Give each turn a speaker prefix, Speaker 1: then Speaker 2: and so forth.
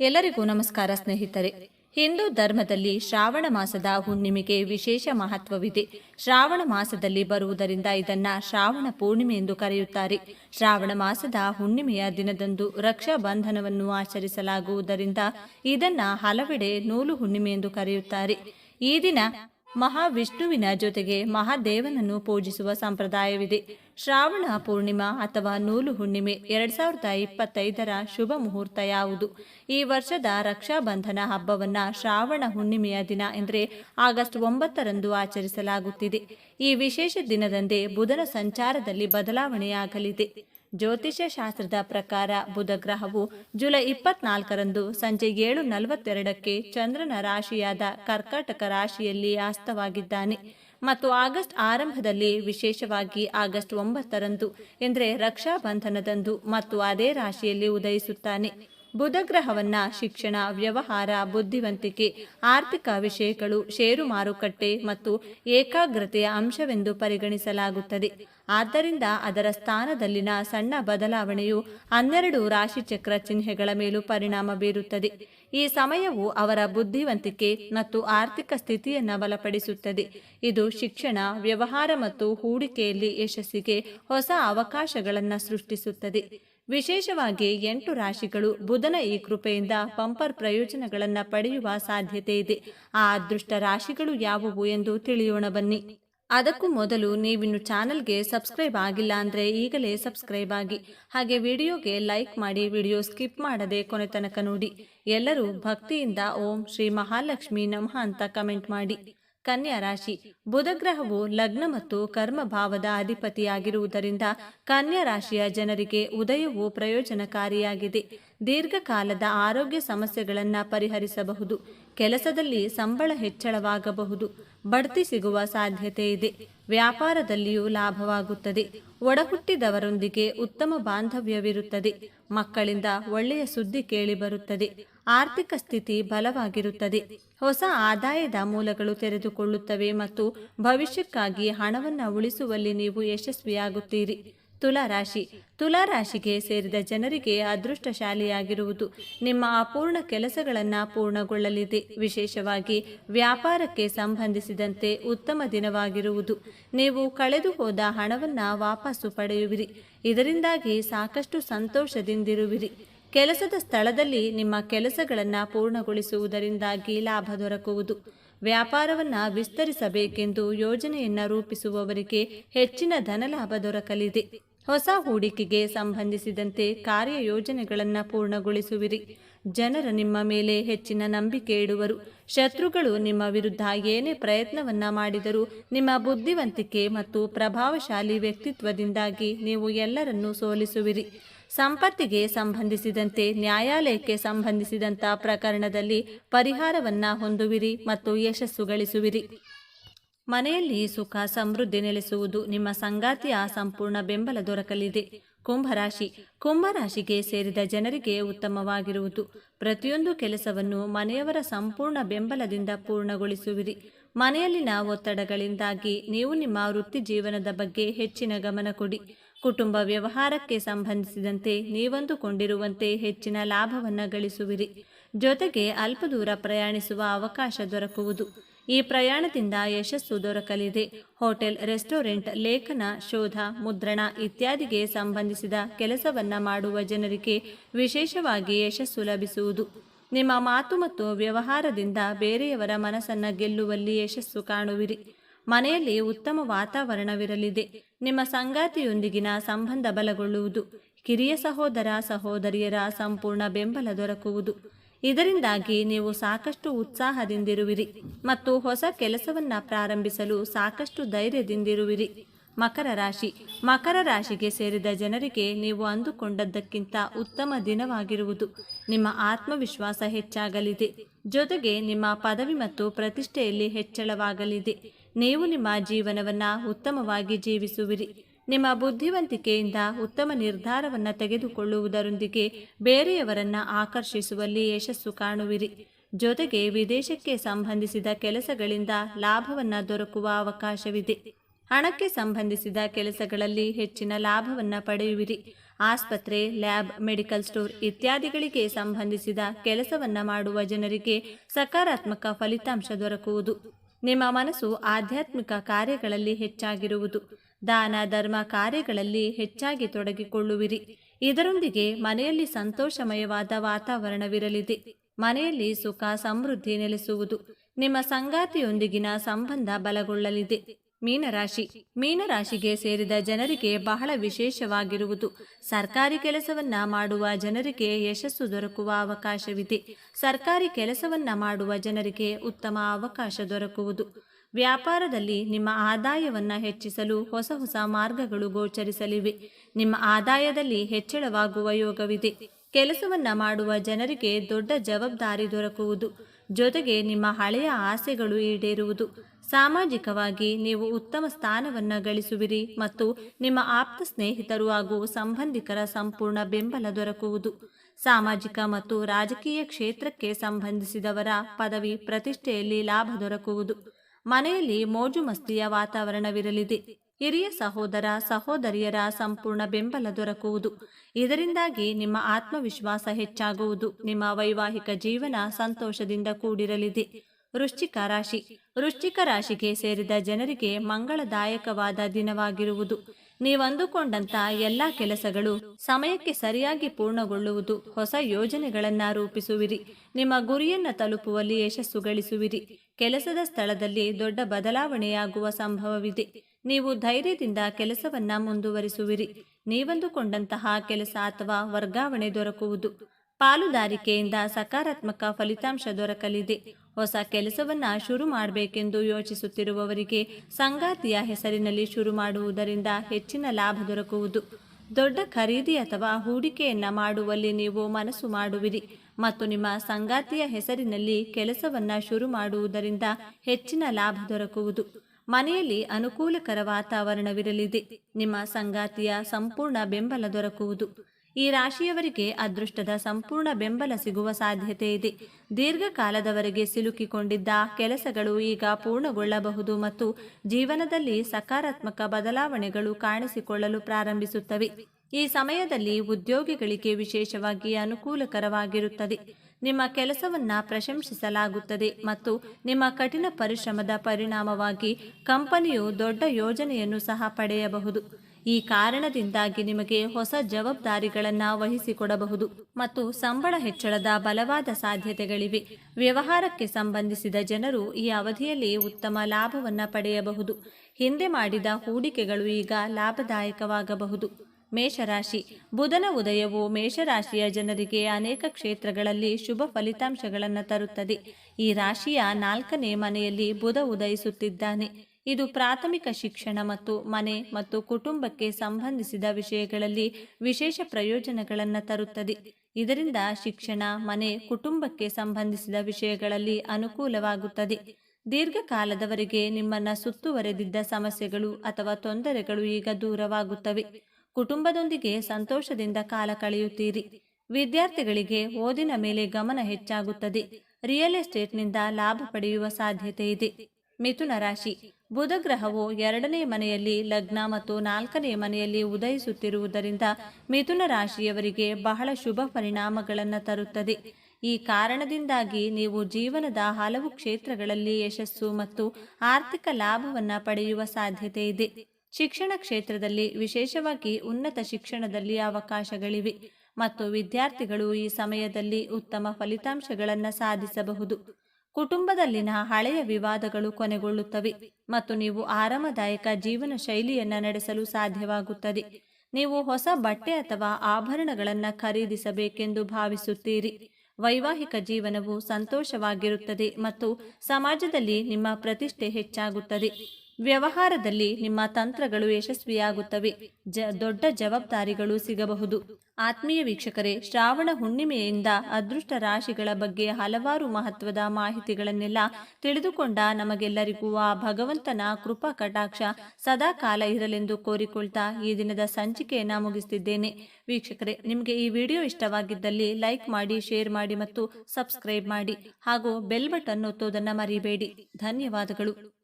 Speaker 1: ಎಲ್ಲರಿಗೂ ನಮಸ್ಕಾರ ಸ್ನೇಹಿತರೆ. ಹಿಂದೂ ಧರ್ಮದಲ್ಲಿ ಶ್ರಾವಣ ಮಾಸದ ಹುಣ್ಣಿಮೆಗೆ ವಿಶೇಷ ಮಹತ್ವವಿದೆ. ಶ್ರಾವಣ ಮಾಸದಲ್ಲಿ ಬರುವುದರಿಂದ ಇದನ್ನ ಶ್ರಾವಣ ಪೂರ್ಣಿಮೆ ಎಂದು ಕರೆಯುತ್ತಾರೆ. ಶ್ರಾವಣ ಮಾಸದ ಹುಣ್ಣಿಮೆಯ ದಿನದಂದು ರಕ್ಷಾ ಬಂಧನವನ್ನು ಆಚರಿಸಲಾಗುವುದರಿಂದ ಇದನ್ನ ಹಲವೆಡೆ ನೂಲು ಹುಣ್ಣಿಮೆ ಎಂದು ಕರೆಯುತ್ತಾರೆ. ಈ ದಿನ ಮಹಾವಿಷ್ಣುವಿನ ಜೊತೆಗೆ ಮಹಾದೇವನನ್ನು ಪೂಜಿಸುವ ಸಂಪ್ರದಾಯವಿದೆ. ಶ್ರಾವಣ ಪೂರ್ಣಿಮಾ ಅಥವಾ ನೂಲು ಹುಣ್ಣಿಮೆ ಎರಡ್ ಸಾವಿರದ ಇಪ್ಪತ್ತೈದರ ಶುಭ ಮುಹೂರ್ತ ಯಾವುದು? ಈ ವರ್ಷದ ರಕ್ಷಾಬಂಧನ ಹಬ್ಬವನ್ನು ಶ್ರಾವಣ ಹುಣ್ಣಿಮೆಯ ದಿನ ಎಂದರೆ ಆಗಸ್ಟ್ ಒಂಬತ್ತರಂದು ಆಚರಿಸಲಾಗುತ್ತಿದೆ. ಈ ವಿಶೇಷ ದಿನದಂದೇ ಬುಧನ ಸಂಚಾರದಲ್ಲಿ ಬದಲಾವಣೆಯಾಗಲಿದೆ. ಜ್ಯೋತಿಷ್ಯ ಶಾಸ್ತ್ರದ ಪ್ರಕಾರ ಬುಧ ಗ್ರಹವು ಜುಲೈ ಇಪ್ಪತ್ನಾಲ್ಕರಂದು ಸಂಜೆ ಏಳು ನಲವತ್ತೆರಡಕ್ಕೆ ಚಂದ್ರನ ರಾಶಿಯಾದ ಕರ್ಕಾಟಕ ರಾಶಿಯಲ್ಲಿ ಆಸ್ತವಾಗಿದ್ದಾನೆ ಮತ್ತು ಆಗಸ್ಟ್ ಆರಂಭದಲ್ಲಿ ವಿಶೇಷವಾಗಿ ಆಗಸ್ಟ್ ಒಂಬತ್ತರಂದು ಎಂದರೆ ರಕ್ಷಾಬಂಧನದಂದು ಮತ್ತು ಅದೇ ರಾಶಿಯಲ್ಲಿ ಉದಯಿಸುತ್ತಾನೆ. ಬುಧ ಗ್ರಹವನ್ನ ಶಿಕ್ಷಣ, ವ್ಯವಹಾರ, ಬುದ್ಧಿವಂತಿಕೆ, ಆರ್ಥಿಕ ವಿಷಯಗಳು, ಷೇರು ಮಾರುಕಟ್ಟೆ ಮತ್ತು ಏಕಾಗ್ರತೆಯ ಅಂಶವೆಂದು ಪರಿಗಣಿಸಲಾಗುತ್ತದೆ. ಆದ್ದರಿಂದ ಅದರ ಸ್ಥಾನದಲ್ಲಿನ ಸಣ್ಣ ಬದಲಾವಣೆಯು ಹನ್ನೆರಡು ರಾಶಿಚಕ್ರ ಚಿಹ್ನೆಗಳ ಮೇಲೂ ಪರಿಣಾಮ ಬೀರುತ್ತದೆ. ಈ ಸಮಯವು ಅವರ ಬುದ್ಧಿವಂತಿಕೆ ಮತ್ತು ಆರ್ಥಿಕ ಸ್ಥಿತಿಯನ್ನು ಬಲಪಡಿಸುತ್ತದೆ. ಇದು ಶಿಕ್ಷಣ, ವ್ಯವಹಾರ ಮತ್ತು ಹೂಡಿಕೆಯಲ್ಲಿ ಯಶಸ್ಸಿಗೆ ಹೊಸ ಅವಕಾಶಗಳನ್ನು ಸೃಷ್ಟಿಸುತ್ತದೆ. ವಿಶೇಷವಾಗಿ ಎಂಟು ರಾಶಿಗಳು ಬುಧನ ಈ ಕೃಪೆಯಿಂದ ಪಂಪರ್ ಪ್ರಯೋಜನಗಳನ್ನು ಪಡೆಯುವ ಸಾಧ್ಯತೆ ಇದೆ. ಆ ಅದೃಷ್ಟ ರಾಶಿಗಳು ಯಾವುವು ಎಂದು ತಿಳಿಯೋಣ ಬನ್ನಿ. ಅದಕ್ಕೂ ಮೊದಲು ನೀವಿನ್ನು ಚಾನಲ್ಗೆ ಸಬ್ಸ್ಕ್ರೈಬ್ ಆಗಿಲ್ಲ ಅಂದರೆ ಈಗಲೇ ಸಬ್ಸ್ಕ್ರೈಬ್ ಆಗಿ. ಹಾಗೆ ವಿಡಿಯೋಗೆ ಲೈಕ್ ಮಾಡಿ ವಿಡಿಯೋ ಸ್ಕಿಪ್ ಮಾಡದೆ ಕೊನೆ ತನಕ ನೋಡಿ. ಎಲ್ಲರೂ ಭಕ್ತಿಯಿಂದ ಓಂ ಶ್ರೀ ಮಹಾಲಕ್ಷ್ಮಿ ನಮಃ ಅಂತ ಕಮೆಂಟ್ ಮಾಡಿ. ಕನ್ಯಾ ರಾಶಿ. ಬುಧಗ್ರಹವು ಲಗ್ನ ಮತ್ತು ಕರ್ಮ ಭಾವದ ಅಧಿಪತಿಯಾಗಿರುವುದರಿಂದ ಕನ್ಯಾ ರಾಶಿಯ ಜನರಿಗೆ ಉದಯವು ಪ್ರಯೋಜನಕಾರಿಯಾಗಿದೆ. ದೀರ್ಘಕಾಲದ ಆರೋಗ್ಯ ಸಮಸ್ಯೆಗಳನ್ನು ಪರಿಹರಿಸಬಹುದು. ಕೆಲಸದಲ್ಲಿ ಸಂಬಳ ಹೆಚ್ಚಳವಾಗಬಹುದು. ಬಡ್ತಿ ಸಿಗುವ ಸಾಧ್ಯತೆ ಇದೆ. ವ್ಯಾಪಾರದಲ್ಲಿಯೂ ಲಾಭವಾಗುತ್ತದೆ. ಒಡಹುಟ್ಟಿದವರೊಂದಿಗೆ ಉತ್ತಮ ಬಾಂಧವ್ಯವಿರುತ್ತದೆ. ಮಕ್ಕಳಿಂದ ಒಳ್ಳೆಯ ಸುದ್ದಿ ಕೇಳಿಬರುತ್ತದೆ ಆರ್ಥಿಕ ಸ್ಥಿತಿ ಬಲವಾಗಿರುತ್ತದೆ. ಹೊಸ ಆದಾಯದ ಮೂಲಗಳು ತೆರೆದುಕೊಳ್ಳುತ್ತವೆ ಮತ್ತು ಭವಿಷ್ಯಕ್ಕಾಗಿ ಹಣವನ್ನು ಉಳಿಸುವಲ್ಲಿ ನೀವು ಯಶಸ್ವಿಯಾಗುತ್ತೀರಿ. ತುಲಾರಾಶಿ. ತುಲಾರಾಶಿಗೆ ಸೇರಿದ ಜನರಿಗೆ ಅದೃಷ್ಟಶಾಲಿಯಾಗಿರುವುದು ನಿಮ್ಮ ಅಪೂರ್ಣ ಕೆಲಸಗಳನ್ನು ಪೂರ್ಣಗೊಳ್ಳಲಿದೆ. ವಿಶೇಷವಾಗಿ ವ್ಯಾಪಾರಕ್ಕೆ ಸಂಬಂಧಿಸಿದಂತೆ ಉತ್ತಮ ದಿನವಾಗಿರುವುದು. ನೀವು ಕಳೆದು ಹೋದ ಹಣವನ್ನು ವಾಪಸ್ಸು ಪಡೆಯುವಿರಿ. ಇದರಿಂದಾಗಿ ಸಾಕಷ್ಟು ಸಂತೋಷದಿಂದಿರುವಿರಿ. ಕೆಲಸದ ಸ್ಥಳದಲ್ಲಿ ನಿಮ್ಮ ಕೆಲಸಗಳನ್ನು ಪೂರ್ಣಗೊಳಿಸುವುದರಿಂದಾಗಿ ಲಾಭ ದೊರಕುವುದು. ವ್ಯಾಪಾರವನ್ನು ವಿಸ್ತರಿಸಬೇಕೆಂದು ಯೋಜನೆಯನ್ನು ರೂಪಿಸುವವರಿಗೆ ಹೆಚ್ಚಿನ ಧನಲಾಭ ದೊರಕಲಿದೆ. ಹೊಸ ಹೂಡಿಕೆಗೆ ಸಂಬಂಧಿಸಿದಂತೆ ಕಾರ್ಯಯೋಜನೆಗಳನ್ನು ಪೂರ್ಣಗೊಳಿಸುವಿರಿ. ಜನರ ನಿಮ್ಮ ಮೇಲೆ ಹೆಚ್ಚಿನ ನಂಬಿಕೆ ಇಡುವರು. ಶತ್ರುಗಳು ನಿಮ್ಮ ವಿರುದ್ಧ ಏನೇ ಪ್ರಯತ್ನವನ್ನ ಮಾಡಿದರೂ ನಿಮ್ಮ ಬುದ್ಧಿವಂತಿಕೆ ಮತ್ತು ಪ್ರಭಾವಶಾಲಿ ವ್ಯಕ್ತಿತ್ವದಿಂದಾಗಿ ನೀವು ಎಲ್ಲರನ್ನೂ ಸೋಲಿಸುವಿರಿ. ಸಂಪತ್ತಿಗೆ ಸಂಬಂಧಿಸಿದಂತೆ, ನ್ಯಾಯಾಲಯಕ್ಕೆ ಸಂಬಂಧಿಸಿದಂಥ ಪ್ರಕರಣದಲ್ಲಿ ಪರಿಹಾರವನ್ನ ಹೊಂದುವಿರಿ ಮತ್ತು ಯಶಸ್ಸು ಗಳಿಸುವಿರಿ. ಮನೆಯಲ್ಲಿ ಸುಖ, ಸಮೃದ್ಧಿ ನೆಲೆಸುವುದು ನಿಮ್ಮ ಸಂಗಾತಿಯ ಸಂಪೂರ್ಣ ಬೆಂಬಲ ದೊರಕಲಿದೆ. ಕುಂಭರಾಶಿ, ಕುಂಭರಾಶಿಗೆ ಸೇರಿದ ಜನರಿಗೆ ಉತ್ತಮವಾಗಿರುವುದು. ಪ್ರತಿಯೊಂದು ಕೆಲಸವನ್ನು ಮನೆಯವರ ಸಂಪೂರ್ಣ ಬೆಂಬಲದಿಂದ ಪೂರ್ಣಗೊಳಿಸುವಿರಿ. ಮನೆಯಲ್ಲಿನ ಒತ್ತಡಗಳಿಂದಾಗಿ ನೀವು ನಿಮ್ಮ ವೃತ್ತಿ ಜೀವನದ ಬಗ್ಗೆ ಹೆಚ್ಚಿನ ಗಮನ ಕೊಡಿ. ಕುಟುಂಬ ವ್ಯವಹಾರಕ್ಕೆ ಸಂಬಂಧಿಸಿದಂತೆ ನೀವಂದುಕೊಂಡಿರುವಂತೆ ಹೆಚ್ಚಿನ ಲಾಭವನ್ನು ಗಳಿಸುವಿರಿ. ಜೊತೆಗೆ ಅಲ್ಪ ದೂರ ಪ್ರಯಾಣಿಸುವ ಅವಕಾಶ ದೊರಕುವುದು. ಈ ಪ್ರಯಾಣದಿಂದ ಯಶಸ್ಸು ದೊರಕಲಿದೆ. ಹೋಟೆಲ್, ರೆಸ್ಟೋರೆಂಟ್, ಲೇಖನ, ಶೋಧ, ಮುದ್ರಣ ಇತ್ಯಾದಿಗೆ ಸಂಬಂಧಿಸಿದ ಕೆಲಸವನ್ನ ಮಾಡುವ ಜನರಿಗೆ ವಿಶೇಷವಾಗಿ ಯಶಸ್ಸು ಲಭಿಸುವುದು. ನಿಮ್ಮ ಮಾತು ಮತ್ತು ವ್ಯವಹಾರದಿಂದ ಬೇರೆಯವರ ಮನಸ್ಸನ್ನು ಗೆಲ್ಲುವಲ್ಲಿ ಯಶಸ್ಸು ಕಾಣುವಿರಿ. ಮನೆಯಲ್ಲಿ ಉತ್ತಮ ವಾತಾವರಣವಿರಲಿದೆ. ನಿಮ್ಮ ಸಂಗಾತಿಯೊಂದಿಗಿನ ಸಂಬಂಧ ಬಲಗೊಳ್ಳುವುದು, ಕಿರಿಯ ಸಹೋದರ ಸಹೋದರಿಯರ ಸಂಪೂರ್ಣ ಬೆಂಬಲ ದೊರಕುವುದು. ಇದರಿಂದಾಗಿ ನೀವು ಸಾಕಷ್ಟು ಉತ್ಸಾಹದಿಂದಿರುವಿರಿ ಮತ್ತು ಹೊಸ ಕೆಲಸವನ್ನ ಪ್ರಾರಂಭಿಸಲು ಸಾಕಷ್ಟು ಧೈರ್ಯದಿಂದಿರುವಿರಿ. ಮಕರ ರಾಶಿ. ಮಕರ ರಾಶಿಗೆ ಸೇರಿದ ಜನರಿಗೆ ನೀವು ಅಂದುಕೊಂಡದ್ದಕ್ಕಿಂತ ಉತ್ತಮ ದಿನವಾಗಿರುವುದು. ನಿಮ್ಮ ಆತ್ಮವಿಶ್ವಾಸ ಹೆಚ್ಚಾಗಲಿದೆ. ಜೊತೆಗೆ ನಿಮ್ಮ ಪದವಿ ಮತ್ತು ಪ್ರತಿಷ್ಠೆಯಲ್ಲಿ ಹೆಚ್ಚಳವಾಗಲಿದೆ. ನೀವು ನಿಮ್ಮ ಜೀವನವನ್ನು ಉತ್ತಮವಾಗಿ ಜೀವಿಸುವಿರಿ. ನಿಮ್ಮ ಬುದ್ಧಿವಂತಿಕೆಯಿಂದ ಉತ್ತಮ ನಿರ್ಧಾರವನ್ನು ತೆಗೆದುಕೊಳ್ಳುವುದರೊಂದಿಗೆ ಬೇರೆಯವರನ್ನ ಆಕರ್ಷಿಸುವಲ್ಲಿ ಯಶಸ್ಸು ಕಾಣುವಿರಿ. ಜೊತೆಗೆ ವಿದೇಶಕ್ಕೆ ಸಂಬಂಧಿಸಿದ ಕೆಲಸಗಳಿಂದ ಲಾಭವನ್ನು ದೊರಕುವ ಅವಕಾಶವಿದೆ. ಹಣಕ್ಕೆ ಸಂಬಂಧಿಸಿದ ಕೆಲಸಗಳಲ್ಲಿ ಹೆಚ್ಚಿನ ಲಾಭವನ್ನು ಪಡೆಯುವಿರಿ. ಆಸ್ಪತ್ರೆ, ಲ್ಯಾಬ್, ಮೆಡಿಕಲ್ ಸ್ಟೋರ್ ಇತ್ಯಾದಿಗಳಿಗೆ ಸಂಬಂಧಿಸಿದ ಕೆಲಸವನ್ನ ಮಾಡುವ ಜನರಿಗೆ ಸಕಾರಾತ್ಮಕ ಫಲಿತಾಂಶ ದೊರಕುವುದು. ನಿಮ್ಮ ಮನಸ್ಸು ಆಧ್ಯಾತ್ಮಿಕ ಕಾರ್ಯಗಳಲ್ಲಿ ಹೆಚ್ಚಾಗಿರುವುದು. ದಾನ, ಧರ್ಮ ಕಾರ್ಯಗಳಲ್ಲಿ ಹೆಚ್ಚಾಗಿ ತೊಡಗಿಕೊಳ್ಳುವಿರಿ. ಇದರೊಂದಿಗೆ ಮನೆಯಲ್ಲಿ ಸಂತೋಷಮಯವಾದ ವಾತಾವರಣವಿರಲಿದೆ. ಮನೆಯಲ್ಲಿ ಸುಖ, ಸಮೃದ್ಧಿ ನೆಲೆಸುವುದು. ನಿಮ್ಮ ಸಂಗಾತಿಯೊಂದಿಗಿನ ಸಂಬಂಧ ಬಲಗೊಳ್ಳಲಿದೆ. ಮೀನರಾಶಿ. ಮೀನರಾಶಿಗೆ ಸೇರಿದ ಜನರಿಗೆ ಬಹಳ ವಿಶೇಷವಾಗಿರುವುದು. ಸರ್ಕಾರಿ ಕೆಲಸವನ್ನ ಮಾಡುವ ಜನರಿಗೆ ಯಶಸ್ಸು ದೊರಕುವ ಅವಕಾಶವಿದೆ. ಸರ್ಕಾರಿ ಕೆಲಸವನ್ನ ಮಾಡುವ ಜನರಿಗೆ ಉತ್ತಮ ಅವಕಾಶ ದೊರಕುವುದು. ವ್ಯಾಪಾರದಲ್ಲಿ ನಿಮ್ಮ ಆದಾಯವನ್ನು ಹೆಚ್ಚಿಸಲು ಹೊಸ ಹೊಸ ಮಾರ್ಗಗಳು ಗೋಚರಿಸಲಿವೆ. ನಿಮ್ಮ ಆದಾಯದಲ್ಲಿ ಹೆಚ್ಚಳವಾಗುವ ಯೋಗವಿದೆ. ಕೆಲಸವನ್ನ ಮಾಡುವ ಜನರಿಗೆ ದೊಡ್ಡ ಜವಾಬ್ದಾರಿ ದೊರಕುವುದು. ಜೊತೆಗೆ ನಿಮ್ಮ ಹಳೆಯ ಆಸೆಗಳು ಈಡೇರುವುದು. ಸಾಮಾಜಿಕವಾಗಿ ನೀವು ಉತ್ತಮ ಸ್ಥಾನವನ್ನು ಗಳಿಸುವಿರಿ ಮತ್ತು ನಿಮ್ಮ ಆಪ್ತ ಸ್ನೇಹಿತರು ಹಾಗೂ ಸಂಬಂಧಿಕರ ಸಂಪೂರ್ಣ ಬೆಂಬಲ ದೊರಕುವುದು. ಸಾಮಾಜಿಕ ಮತ್ತು ರಾಜಕೀಯ ಕ್ಷೇತ್ರಕ್ಕೆ ಸಂಬಂಧಿಸಿದವರ ಪದವಿ ಪ್ರತಿಷ್ಠೆಯಲ್ಲಿ ಲಾಭ ದೊರಕುವುದು. ಮನೆಯಲ್ಲಿ ಮೋಜು ಮಸ್ತಿಯ ವಾತಾವರಣವಿರಲಿದೆ. ಹಿರಿಯ ಸಹೋದರ, ಸಹೋದರಿಯರ ಸಂಪೂರ್ಣ ಬೆಂಬಲ ದೊರಕುವುದು. ಇದರಿಂದಾಗಿ ನಿಮ್ಮ ಆತ್ಮವಿಶ್ವಾಸ ಹೆಚ್ಚಾಗುವುದು. ನಿಮ್ಮ ವೈವಾಹಿಕ ಜೀವನ ಸಂತೋಷದಿಂದ ಕೂಡಿರಲಿದೆ. ವೃಶ್ಚಿಕ ರಾಶಿ. ವೃಶ್ಚಿಕ ರಾಶಿಗೆ ಸೇರಿದ ಜನರಿಗೆ ಮಂಗಳದಾಯಕವಾದ ದಿನವಾಗಿರುವುದು. ನೀವಂದುಕೊಂಡಂತ ಎಲ್ಲ ಕೆಲಸಗಳು ಸಮಯಕ್ಕೆ ಸರಿಯಾಗಿ ಪೂರ್ಣಗೊಳ್ಳುವುದು. ಹೊಸ ಯೋಜನೆಗಳನ್ನ ರೂಪಿಸುವಿರಿ. ನಿಮ್ಮ ಗುರಿಯನ್ನ ತಲುಪುವಲ್ಲಿ ಯಶಸ್ಸು ಗಳಿಸುವಿರಿ. ಕೆಲಸದ ಸ್ಥಳದಲ್ಲಿ ದೊಡ್ಡ ಬದಲಾವಣೆಯಾಗುವ ಸಂಭವವಿದೆ. ನೀವು ಧೈರ್ಯದಿಂದ ಕೆಲಸವನ್ನ ಮುಂದುವರಿಸುವಿರಿ. ನೀವಂದುಕೊಂಡಂತಹ ಕೆಲಸ ಅಥವಾ ವರ್ಗಾವಣೆ ದೊರಕುವುದು. ಪಾಲುದಾರಿಕೆಯಿಂದ ಸಕಾರಾತ್ಮಕ ಫಲಿತಾಂಶ ದೊರಕಲಿದೆ. ಹೊಸ ಕೆಲಸವನ್ನ ಶುರು ಮಾಡಬೇಕೆಂದು ಯೋಚಿಸುತ್ತಿರುವವರಿಗೆ ಸಂಗಾತಿಯ ಹೆಸರಿನಲ್ಲಿ ಶುರು ಮಾಡುವುದರಿಂದ ಹೆಚ್ಚಿನ ಲಾಭ ದೊರಕುವುದು. ದೊಡ್ಡ ಖರೀದಿ ಅಥವಾ ಹೂಡಿಕೆಯನ್ನ ಮಾಡುವಲ್ಲಿ ನೀವು ಮನಸ್ಸು ಮಾಡುವಿರಿ. ಮತ್ತು ನಿಮ್ಮ ಸಂಗಾತಿಯ ಹೆಸರಿನಲ್ಲಿ ಕೆಲಸವನ್ನ ಶುರು ಮಾಡುವುದರಿಂದ ಹೆಚ್ಚಿನ ಲಾಭ ದೊರಕುವುದು. ಮನೆಯಲ್ಲಿ ಅನುಕೂಲಕರ ವಾತಾವರಣವಿರಲಿದೆ. ನಿಮ್ಮ ಸಂಗಾತಿಯ ಸಂಪೂರ್ಣ ಬೆಂಬಲ ದೊರಕುವುದು. ಈ ರಾಶಿಯವರಿಗೆ ಅದೃಷ್ಟದ ಸಂಪೂರ್ಣ ಬೆಂಬಲ ಸಿಗುವ ಸಾಧ್ಯತೆ ಇದೆ. ದೀರ್ಘಕಾಲದವರೆಗೆ ಸಿಲುಕಿಕೊಂಡಿದ್ದ ಕೆಲಸಗಳು ಈಗ ಪೂರ್ಣಗೊಳ್ಳಬಹುದು ಮತ್ತು ಜೀವನದಲ್ಲಿ ಸಕಾರಾತ್ಮಕ ಬದಲಾವಣೆಗಳು ಕಾಣಿಸಿಕೊಳ್ಳಲು ಪ್ರಾರಂಭಿಸುತ್ತವೆ. ಈ ಸಮಯದಲ್ಲಿ ಉದ್ಯೋಗಿಗಳಿಗೆ ವಿಶೇಷವಾಗಿ ಅನುಕೂಲಕರವಾಗಿರುತ್ತದೆ. ನಿಮ್ಮ ಕೆಲಸವನ್ನ ಪ್ರಶಂಸಿಸಲಾಗುತ್ತದೆ ಮತ್ತು ನಿಮ್ಮ ಕಠಿಣ ಪರಿಶ್ರಮದ ಪರಿಣಾಮವಾಗಿ ಕಂಪನಿಯು ದೊಡ್ಡ ಯೋಜನೆಯನ್ನು ಸಹ ಪಡೆಯಬಹುದು. ಈ ಕಾರಣದಿಂದಾಗಿ ನಿಮಗೆ ಹೊಸ ಜವಾಬ್ದಾರಿಗಳನ್ನು ವಹಿಸಿಕೊಡಬಹುದು ಮತ್ತು ಸಂಬಳ ಹೆಚ್ಚಳದ ಬಲವಾದ ಸಾಧ್ಯತೆಗಳಿವೆ. ವ್ಯವಹಾರಕ್ಕೆ ಸಂಬಂಧಿಸಿದ ಜನರು ಈ ಅವಧಿಯಲ್ಲಿ ಉತ್ತಮ ಲಾಭವನ್ನು ಪಡೆಯಬಹುದು. ಹಿಂದೆ ಮಾಡಿದ ಹೂಡಿಕೆಗಳು ಈಗ ಲಾಭದಾಯಕವಾಗಬಹುದು. ಮೇಷರಾಶಿ. ಬುಧನ ಉದಯವು ಮೇಷರಾಶಿಯ ಜನರಿಗೆ ಅನೇಕ ಕ್ಷೇತ್ರಗಳಲ್ಲಿ ಶುಭ ಫಲಿತಾಂಶಗಳನ್ನು ತರುತ್ತದೆ. ಈ ರಾಶಿಯ ನಾಲ್ಕನೇ ಮನೆಯಲ್ಲಿ ಬುಧ ಉದಯಿಸುತ್ತಿದ್ದಾನೆ. ಇದು ಪ್ರಾಥಮಿಕ ಶಿಕ್ಷಣ ಮತ್ತು ಮನೆ ಮತ್ತು ಕುಟುಂಬಕ್ಕೆ ಸಂಬಂಧಿಸಿದ ವಿಷಯಗಳಲ್ಲಿ ವಿಶೇಷ ಪ್ರಯೋಜನಗಳನ್ನು ತರುತ್ತದೆ. ಇದರಿಂದ ಶಿಕ್ಷಣ, ಮನೆ, ಕುಟುಂಬಕ್ಕೆ ಸಂಬಂಧಿಸಿದ ವಿಷಯಗಳಲ್ಲಿ ಅನುಕೂಲವಾಗುತ್ತದೆ. ದೀರ್ಘಕಾಲದವರೆಗೆ ನಿಮ್ಮನ್ನು ಸುತ್ತುವರೆದಿದ್ದ ಸಮಸ್ಯೆಗಳು ಅಥವಾ ತೊಂದರೆಗಳು ಈಗ ದೂರವಾಗುತ್ತವೆ. ಕುಟುಂಬದೊಂದಿಗೆ ಸಂತೋಷದಿಂದ ಕಾಲ ಕಳೆಯುತ್ತೀರಿ. ವಿದ್ಯಾರ್ಥಿಗಳಿಗೆ ಓದಿನ ಮೇಲೆ ಗಮನ ಹೆಚ್ಚಾಗುತ್ತದೆ. ರಿಯಲ್ ಎಸ್ಟೇಟ್ನಿಂದ ಲಾಭ ಪಡೆಯುವ ಸಾಧ್ಯತೆ ಇದೆ. ಮಿಥುನ ರಾಶಿ. ಬುಧ ಗ್ರಹವು ಎರಡನೇ ಮನೆಯಲ್ಲಿ, ಲಗ್ನ ಮತ್ತು ನಾಲ್ಕನೇ ಮನೆಯಲ್ಲಿ ಉದಯಿಸುತ್ತಿರುವುದರಿಂದ ಮಿಥುನ ರಾಶಿಯವರಿಗೆ ಬಹಳ ಶುಭ ಪರಿಣಾಮಗಳನ್ನು ತರುತ್ತದೆ. ಈ ಕಾರಣದಿಂದಾಗಿ ನೀವು ಜೀವನದ ಹಲವು ಕ್ಷೇತ್ರಗಳಲ್ಲಿ ಯಶಸ್ಸು ಮತ್ತು ಆರ್ಥಿಕ ಲಾಭವನ್ನು ಪಡೆಯುವ ಸಾಧ್ಯತೆ ಇದೆ. ಶಿಕ್ಷಣ ಕ್ಷೇತ್ರದಲ್ಲಿ ವಿಶೇಷವಾಗಿ ಉನ್ನತ ಶಿಕ್ಷಣದಲ್ಲಿ ಅವಕಾಶಗಳಿವೆ ಮತ್ತು ವಿದ್ಯಾರ್ಥಿಗಳು ಈ ಸಮಯದಲ್ಲಿ ಉತ್ತಮ ಫಲಿತಾಂಶಗಳನ್ನು ಸಾಧಿಸಬಹುದು. ಕುಟುಂಬದಲ್ಲಿನ ಹಳೆಯ ವಿವಾದಗಳು ಕೊನೆಗೊಳ್ಳುತ್ತವೆ ಮತ್ತು ನೀವು ಆರಾಮದಾಯಕ ಜೀವನ ಶೈಲಿಯನ್ನು ನಡೆಸಲು ಸಾಧ್ಯವಾಗುತ್ತದೆ. ನೀವು ಹೊಸ ಬಟ್ಟೆ ಅಥವಾ ಆಭರಣಗಳನ್ನು ಖರೀದಿಸಬೇಕೆಂದು ಭಾವಿಸುತ್ತೀರಿ. ವೈವಾಹಿಕ ಜೀವನವು ಸಂತೋಷವಾಗಿರುತ್ತದೆ ಮತ್ತು ಸಮಾಜದಲ್ಲಿ ನಿಮ್ಮ ಪ್ರತಿಷ್ಠೆ ಹೆಚ್ಚಾಗುತ್ತದೆ. ವ್ಯವಹಾರದಲ್ಲಿ ನಿಮ್ಮ ತಂತ್ರಗಳು ಯಶಸ್ವಿಯಾಗುತ್ತವೆ. ಜ, ದೊಡ್ಡ ಜವಾಬ್ದಾರಿಗಳು ಸಿಗಬಹುದು. ಆತ್ಮೀಯ ವೀಕ್ಷಕರೇ, ಶ್ರಾವಣ ಹುಣ್ಣಿಮೆಯಿಂದ ಅದೃಷ್ಟ ರಾಶಿಗಳ ಬಗ್ಗೆ ಹಲವಾರು ಮಹತ್ವದ ಮಾಹಿತಿಗಳನ್ನೆಲ್ಲ ತಿಳಿದುಕೊಂಡ ನಮಗೆಲ್ಲರಿಗೂ ಆ ಭಗವಂತನ ಕೃಪಾ ಕಟಾಕ್ಷ ಸದಾ ಕಾಲ ಇರಲೆಂದು ಕೋರಿಕೊಳ್ತಾ ಈ ದಿನದ ಸಂಚಿಕೆಯನ್ನು ಮುಗಿಸ್ತಿದ್ದೇನೆ. ವೀಕ್ಷಕರೇ, ನಿಮಗೆ ಈ ವಿಡಿಯೋ ಇಷ್ಟವಾಗಿದ್ದಲ್ಲಿ ಲೈಕ್ ಮಾಡಿ, ಶೇರ್ ಮಾಡಿ ಮತ್ತು ಸಬ್ಸ್ಕ್ರೈಬ್ ಮಾಡಿ ಹಾಗೂ ಬೆಲ್ ಬಟನ್ ಒತ್ತೋದನ್ನು ಮರಿಬೇಡಿ. ಧನ್ಯವಾದಗಳು.